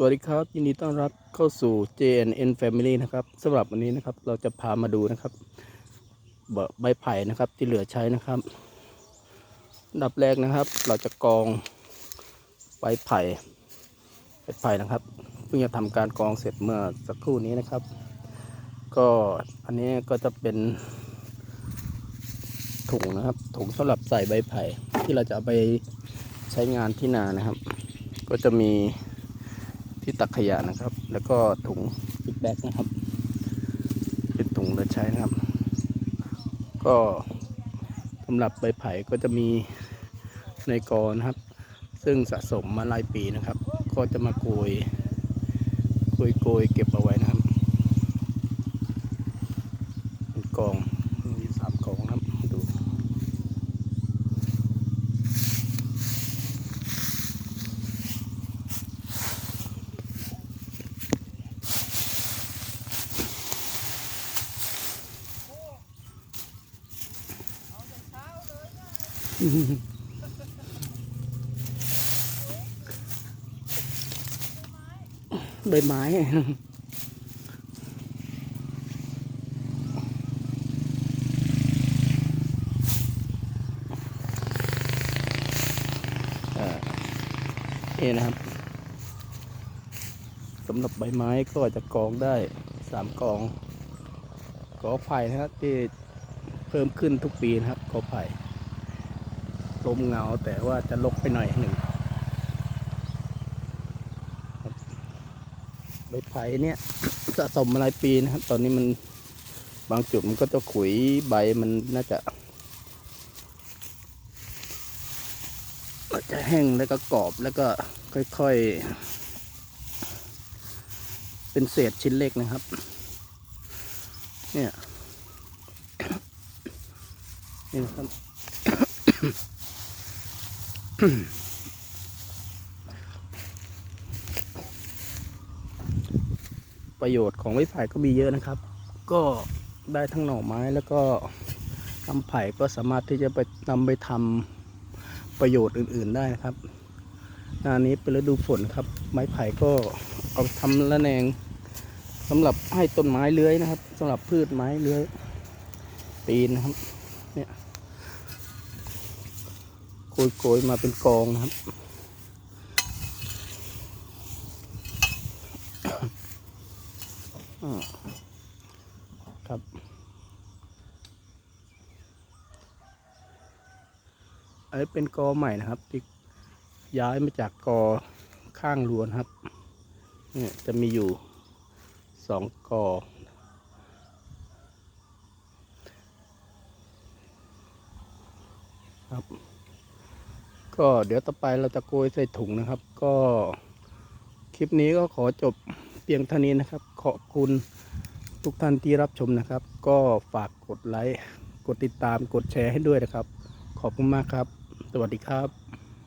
สวัสดีครับ ยินดีต้อนรับเข้าสู่ JNN Family นะครับสำหรับวันนี้นะครับเราจะพามาดูนะครับใบไผ่นะครับที่เหลือใช้นะครับดับแรกนะครับ เราจะกองใบไผ่ใบไผ่นะครับ เพิ่งจะทำการกองเสร็จเมื่อสักครู่นี้นะครับ ก็อันนี้ก็จะเป็นถุงนะครับถุงสำหรับใส่ใบไผ่ที่เราจะเอาไปใช้งานที่นานะครับ ก็จะมี ที่ตักขยะนะครับ แล้วก็ถุงฟิกแบ็กนะครับ เป็นถุงเหลือใช้นะครับ ก็สำหรับใบไผ่ก็จะมีในกอนะครับ ซึ่งสะสมมาหลายปีนะครับ ก็จะมาโกยโกยโกยเก็บเอาไว้นะครับเป็นกองมีสามกองนะครับดู ใบไม้อ่านี่นะครับสำหรับใบไม้ก็จะกองได้สามกองกอไผ่นะครับที่เพิ่มขึ้นทุกปีนะครับกอไผ่ ลมเงาแต่ว่าจะลกไปหน่อยหนึ่งใบไผ่เนี่ยสะสมมาหลายปีนะครับ ตอนนี้มันบางจุดมันก็จะขุยใบมันน่าจะจะแห้งแล้วก็กรอบแล้วก็ค่อยๆ เป็นเศษชิ้นเล็กนะครับ เนี่ยนี่นะครับ ประโยชน์ของไม้ไผ่ก็มีเยอะนะครับ ก็ได้ทั้งหน่อไม้แล้วก็ลำไผ่ก็สามารถที่จะไปนำไปทำประโยชน์อื่น ๆได้นะครับหน้านี้เป็นฤดูฝนครับ ไม้ไผ่ก็เอาทำละแนงสำหรับให้ต้นไม้เลื้อยนะครับสำหรับพืชไม้เลื้อยปีนนะครับเนี่ย โกยๆมาเป็นกองนะครับ ครับ อันนี้เป็นกอใหม่นะครับที่ย้ายมาจากกอข้างรวนครับ เนี่ยจะมีอยู่สองกอครับ ก็เดี๋ยวต่อไปเราจะโกยใส่ถุงนะครับ ก็คลิปนี้ก็ขอจบเพียงเท่านี้นะครับ ขอบคุณทุกท่านที่รับชมนะครับ ก็ฝากกดไลค์ กดติดตาม กดแชร์ให้ด้วยนะครับ ขอบคุณมากครับ สวัสดีครับ